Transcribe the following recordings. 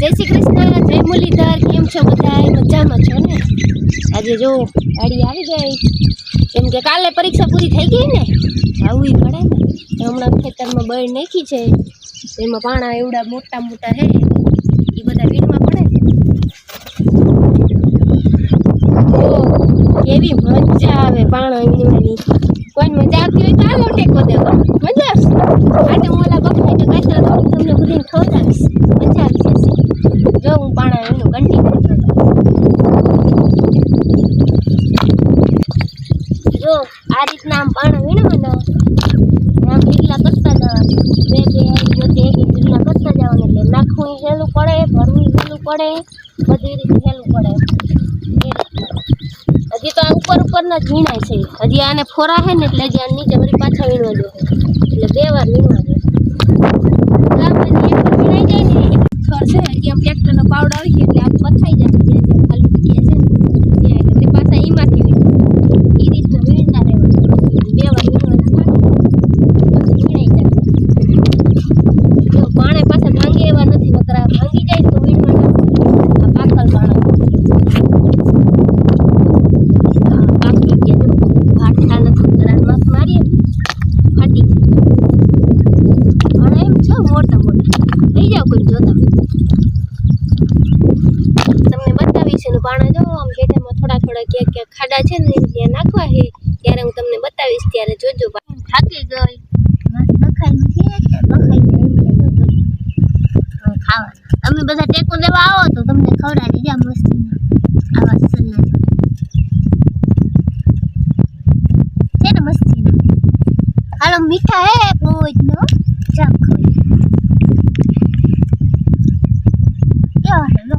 જય શ્રી કૃષ્ણ, જય મુરલીધર, કેમ છો બધા મજામાં છો ને? આજે જો ગાડી આવી ગઈ કેમ કે કાલે પરીક્ષા પૂરી થઈ ગઈ ને? આવવી પડે ને. હમણાં ખેતરમાં બળ નાખી છે, એમાં પાણા એવડા મોટા મોટા હે એ બધા વીણમાં પડે કેવી મજા આવે પાણા વીણવાની. કોઈ મજા આવતી હોય તો હાલો ટેકો દેવો. મજા આવશે. આજે હું ઓલા બફાઈ તો કાચરા તમને બધી ખવડાવીશ મજા આવી જશે જો હું પાણા વીણું કન્ટિન્યુ જો આ રીતના આમ વીણો વીણવાના આમ ઢીલા કરતા જવાનું. બે બે બધી એક ઢીલા કરતા જવાનું. એટલે નાખવું સહેલું પડે, ભરવું સહેલું પડે, બધી રીતે સહેલું પડે. હજી તો આ ઉપર ઉપરના જ વીણાય છે. હજી આને ફોરા છે ને એટલે હજી આ નીચે વળી પાછા વીણવા દો એટલે બે વાર વીણવા દો આમ હજી એક વાર વીણાઈ જાય ને એક ખર છે હજી આમ ટ્રેક્ટરનો પાવડો આવી ગયો એટલે આમ પથાઈ જાય જ્યાં જ્યાં ખાલી જગ્યા છે ને ત્યાં એટલે પાછા એમાંથી વીણવા એ રીતના વીણતા રહેવાનું બે વાર વીણવાના થાય પછી વીણાઈ જાય જો પાણે પાછા ભાંગે એવા નથી નકરા ભાંગી જાય તો વીણવાના આ પાકલ પાણા હા, પાકી ગયા જો ફાટતા નથી કરાર મત મારીએ ફાટી જાય પણ એમ છો મોટા મોટા લઈ જાઓ કોઈ જોતા હોય. તમને બતાવીશ એનું પાણા જો આમ ખેતરમાં થોડા થોડા ક્યાંક ક્યાંક ખાડા છે ને ત્યાં નાખવા છે ત્યારે હું તમને બતાવીશ ત્યારે જોજો થાકી ગઈ. હતો. તમે બધા ટેકો દેવા આવો તો તમને ખવડાવી દીધા મસ્તી આવા છે ને મસ્તીના હાલો મીઠા હે બહુ જામ ખવાય કેવા હે લો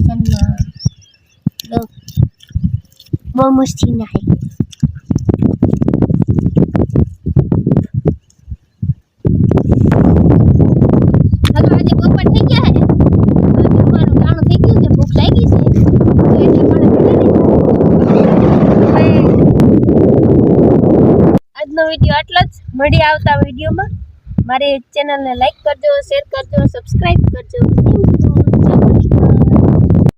સલ્લા લો બહુ મસ્તીના હે હવે આજે બપોર થઈ ગયા હે હવે જમવાનું ટાણું થઈ ગયું છે ભૂખ લાગી છે એટલે પણ આજનો વીડિયો આટલો જ. મળી આવતા વિડીયોમાં મારી ચેનલને લાઈક કરજો શેર કરજો સબસ્ક્રાઈબ કરજો. થેન્ક